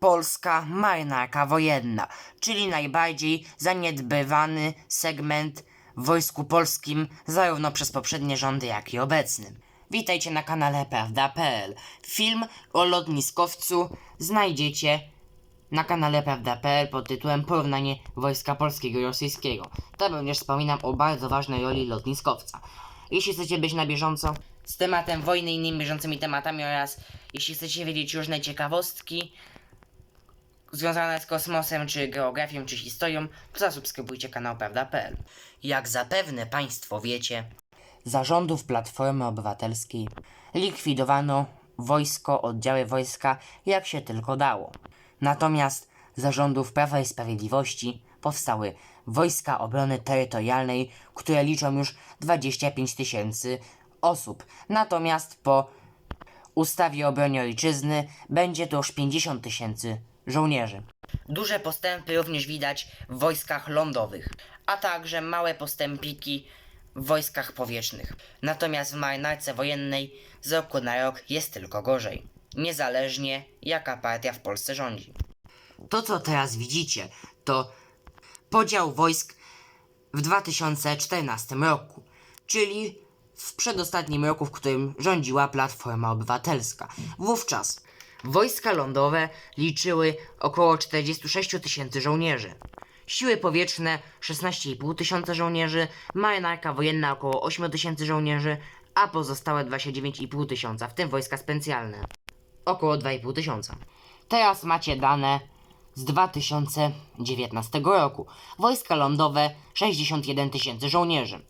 polska marynarka wojenna, czyli najbardziej zaniedbywany segment w Wojsku Polskim zarówno przez poprzednie rządy, jak i obecnym. Witajcie na kanale Prawda.pl. Film o lotniskowcu znajdziecie na kanale Prawda.pl pod tytułem Porównanie Wojska Polskiego i Rosyjskiego. Tam również wspominam o bardzo ważnej roli lotniskowca. Jeśli chcecie być na bieżąco z tematem wojny i innymi bieżącymi tematami oraz jeśli chcecie wiedzieć różne ciekawostki związane z kosmosem, czy geografią, czy historią, to zasubskrybujcie kanał Prawda.pl. Jak zapewne Państwo wiecie, zarządów Platformy Obywatelskiej likwidowano wojsko, oddziały wojska, jak się tylko dało. Natomiast zarządów Prawa i Sprawiedliwości powstały Wojska Obrony Terytorialnej, które liczą już 25 tysięcy osób. Natomiast po ustawie o obronie ojczyzny będzie to już 50 tysięcy żołnierzy. Duże postępy również widać w wojskach lądowych, a także małe postępiki w wojskach powietrznych. Natomiast w marynarce wojennej z roku na rok jest tylko gorzej. Niezależnie jaka partia w Polsce rządzi. To co teraz widzicie to podział wojsk w 2014 roku, czyli w przedostatnim roku, w którym rządziła Platforma Obywatelska. Wówczas wojska lądowe liczyły około 46 tysięcy żołnierzy. Siły powietrzne 16,5 tysiąca żołnierzy, marynarka wojenna około 8 tysięcy żołnierzy, a pozostałe 29,5 tysiąca, w tym wojska specjalne. Około 2,5 tysiąca. Teraz macie dane z 2019 roku. Wojska lądowe 61 tysięcy żołnierzy.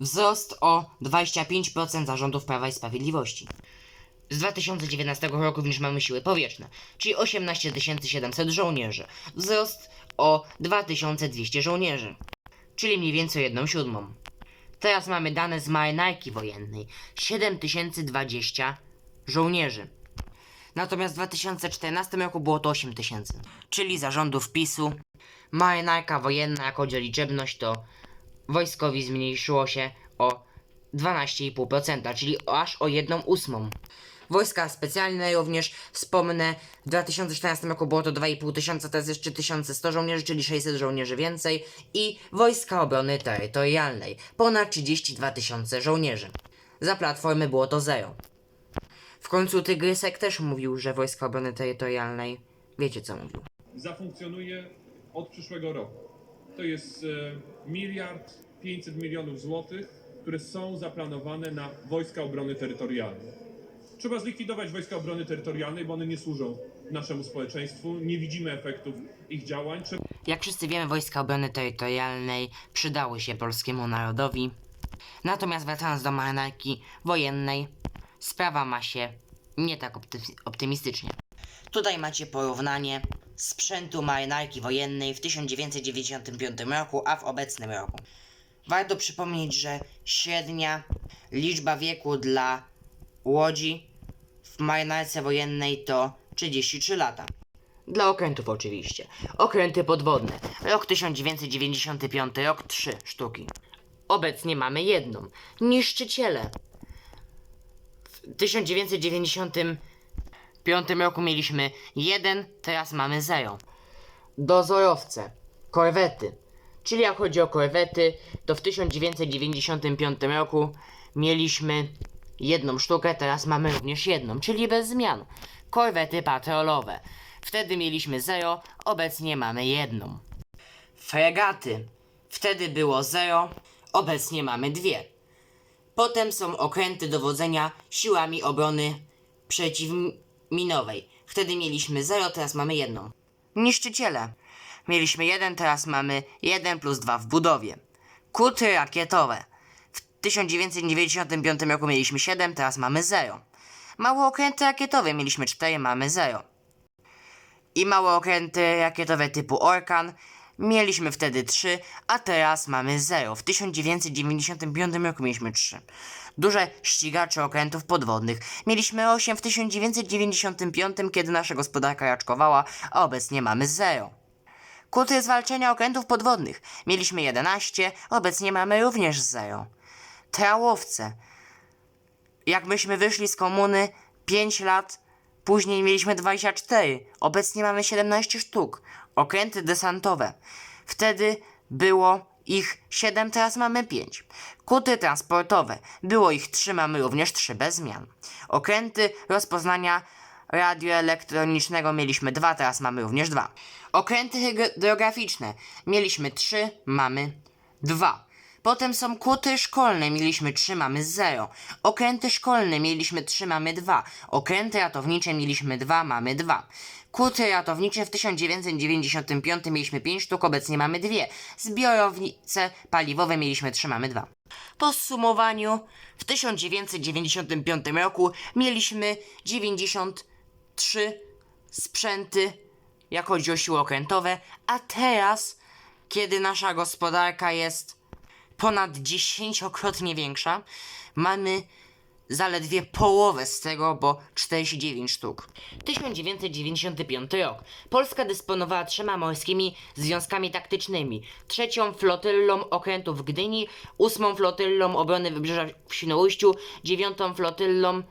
Wzrost o 25% zarządów Prawa i Sprawiedliwości. Z 2019 roku również mamy siły powietrzne, czyli 18 700 żołnierzy. Wzrost o 2200 żołnierzy, czyli mniej więcej 1 siódmą. Teraz mamy dane z marynarki wojennej. 7020 żołnierzy. Natomiast w 2014 roku było to 8000, czyli zarządów PiSu. Marynarka wojenna jako liczebność to wojskowi zmniejszyło się o 12,5%, czyli aż o 1 ósmą. Wojska specjalne również wspomnę, w 2014 roku było to 2,5 tysiąca, teraz jest 3100 żołnierzy, czyli 600 żołnierzy więcej i Wojska Obrony Terytorialnej, ponad 32 tysiące żołnierzy. Za Platformy było to zero. W końcu Tygrysek też mówił, że Wojska Obrony Terytorialnej, wiecie co mówił. zafunkcjonuje od przyszłego roku. To jest e, miliard 500 milionów złotych, które są zaplanowane na Wojska Obrony Terytorialnej. Trzeba zlikwidować Wojska Obrony Terytorialnej, bo one nie służą naszemu społeczeństwu, nie widzimy efektów ich działań. Trzeba Jak wszyscy wiemy, Wojska Obrony Terytorialnej przydały się polskiemu narodowi. Natomiast wracając do marynarki wojennej, sprawa ma się nie tak opty- optymistycznie. Tutaj macie porównanie sprzętu marynarki wojennej w 1995 roku, a w obecnym roku. Warto przypomnieć, że średnia liczba wieku dla łodzi w marynarce wojennej to 33 lata. Dla okrętów oczywiście. Okręty podwodne. Rok 1995, rok 3 sztuki. Obecnie mamy jedną. Niszczyciele. W 1995 roku mieliśmy jeden, teraz mamy zero. Dozorowce. Korwety. Czyli jak chodzi o korwety, to w 1995 roku mieliśmy jedną sztukę, teraz mamy również jedną, czyli bez zmian. Korwety patrolowe. Wtedy mieliśmy 0, obecnie mamy jedną. Fregaty. Wtedy było 0, obecnie mamy dwie. Potem są okręty dowodzenia siłami obrony przeciwminowej. Wtedy mieliśmy 0, teraz mamy jedną. Niszczyciele. Mieliśmy jeden, teraz mamy 1 plus 2 w budowie. Kutry rakietowe. W 1995 roku mieliśmy 7, teraz mamy 0. Małe okręty rakietowe mieliśmy 4, mamy 0. I małe okręty rakietowe typu Orkan mieliśmy wtedy 3, a teraz mamy 0. W 1995 roku mieliśmy 3. Duże ścigacze okrętów podwodnych. Mieliśmy 8 w 1995, kiedy nasza gospodarka raczkowała, a obecnie mamy 0. Kutry zwalczenia okrętów podwodnych. Mieliśmy 11, obecnie mamy również 0. Trałowce. Jak myśmy wyszli z komuny 5 lat Później mieliśmy 24. Obecnie mamy 17 sztuk. Okręty desantowe. Wtedy było ich 7, teraz mamy 5. Kuty transportowe. Było ich 3, mamy również 3 bez zmian. Okręty rozpoznania radioelektronicznego mieliśmy 2, teraz mamy również 2. Okręty hydrograficzne. Mieliśmy 3, mamy 2. Potem są kuty szkolne, mieliśmy 3, mamy 0. Okręty szkolne mieliśmy 3, mamy 2. Okręty ratownicze mieliśmy 2, mamy 2. Kuty ratownicze w 1995 mieliśmy 5 sztuk, obecnie mamy 2. Zbiorownice paliwowe mieliśmy 3, mamy 2. Po podsumowaniu w 1995 roku mieliśmy 93 sprzęty, jak chodzi o siły okrętowe, a teraz, kiedy nasza gospodarka jest ponad dziesięciokrotnie większa, mamy zaledwie połowę z tego, bo 49 sztuk. 1995 rok. Polska dysponowała trzema morskimi związkami taktycznymi. Trzecią flotyllą okrętów w Gdyni, ósmą flotyllą obrony wybrzeża w Świnoujściu, dziewiątą flotyllą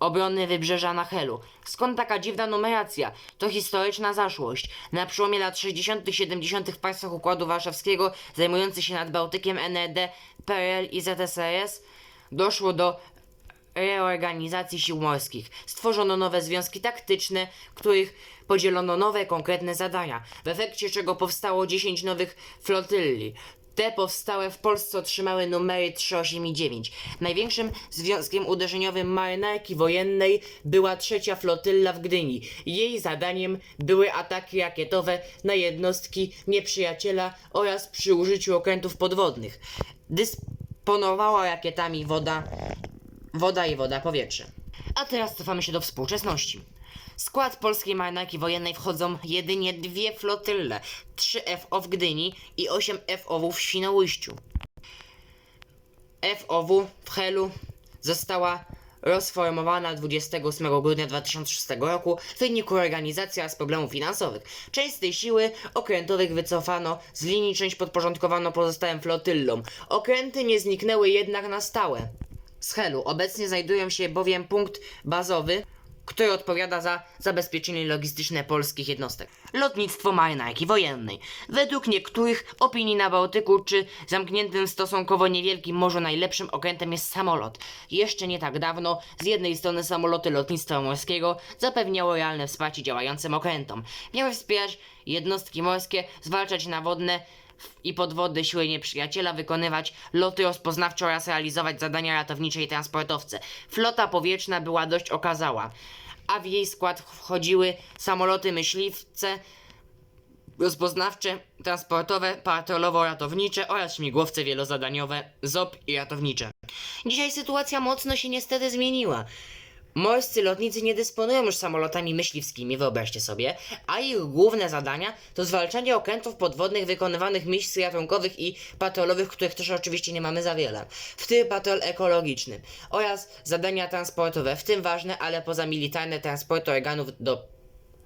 obrony wybrzeża na Helu. Skąd taka dziwna numeracja? To historyczna zaszłość. Na przełomie lat 60. 70. w państwach Układu Warszawskiego zajmujących się nad Bałtykiem NED, PRL i ZSRS doszło do reorganizacji sił morskich. Stworzono nowe związki taktyczne, których podzielono nowe konkretne zadania, w efekcie czego powstało 10 nowych flotylli. Te powstałe w Polsce otrzymały numery 3, 8 i 9. Największym związkiem uderzeniowym marynarki wojennej była trzecia flotylla w Gdyni. Jej zadaniem były ataki rakietowe na jednostki nieprzyjaciela oraz przy użyciu okrętów podwodnych. Dysponowała rakietami woda woda i woda powietrze. A teraz cofamy się do współczesności. W skład polskiej marynarki wojennej wchodzą jedynie dwie flotylle, 3 FO w Gdyni i 8 FOW w Świnoujściu. FOW w Helu została rozformowana 28 grudnia 2006 roku w wyniku organizacji oraz problemów finansowych. Część z tej siły okrętowych wycofano z linii, część podporządkowano pozostałym flotyllom. Okręty nie zniknęły jednak na stałe. Z Helu obecnie znajduje się bowiem punkt bazowy, który odpowiada za zabezpieczenie logistyczne polskich jednostek. Lotnictwo marynarki wojennej. Według niektórych opinii na Bałtyku czy zamkniętym stosunkowo niewielkim morzu najlepszym okrętem jest samolot. Jeszcze nie tak dawno z jednej strony samoloty lotnictwa morskiego zapewniały realne wsparcie działającym okrętom. Miały wspierać jednostki morskie, zwalczać nawodne i podwody siły nieprzyjaciela, wykonywać loty rozpoznawcze oraz realizować zadania ratownicze i transportowce. Flota powietrzna była dość okazała, a w jej skład wchodziły samoloty myśliwce, rozpoznawcze, transportowe, patrolowo-ratownicze oraz śmigłowce wielozadaniowe, ZOP i ratownicze. Dzisiaj sytuacja mocno się niestety zmieniła. Morscy lotnicy nie dysponują już samolotami myśliwskimi, wyobraźcie sobie, a ich główne zadania to zwalczanie okrętów podwodnych wykonywanych misji ratunkowych i patrolowych, których też oczywiście nie mamy za wiele, w tym patrol ekologiczny oraz zadania transportowe, w tym ważne, ale pozamilitarne transporty organów do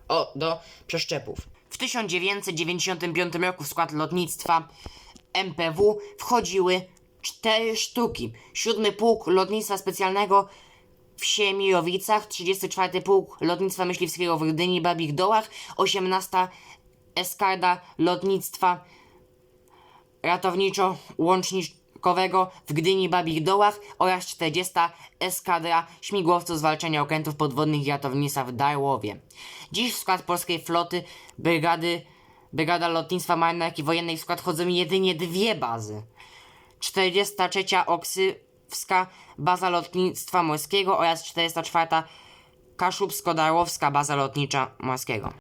o, do przeszczepów. W 1995 roku w skład lotnictwa MPW wchodziły cztery sztuki. Siódmy Pułk Lotnictwa Specjalnego w Siemirowicach, 34 Pułk Lotnictwa Myśliwskiego w Gdyni, Babich Dołach, 18 Eskarda Lotnictwa ratowniczo-łącznikowego w Gdyni, Babich Dołach oraz 40 Eskadra Śmigłowców Zwalczania Okrętów Podwodnych i Ratownictwa w Darłowie. Dziś w skład polskiej floty brygady Brygada Lotnictwa Marynarki Wojennej w skład wchodzą jedynie dwie bazy. 43 Oksywska Baza Lotnictwa Morskiego oraz 44 Kaszubsko-Darłowska Baza Lotnicza Morskiego.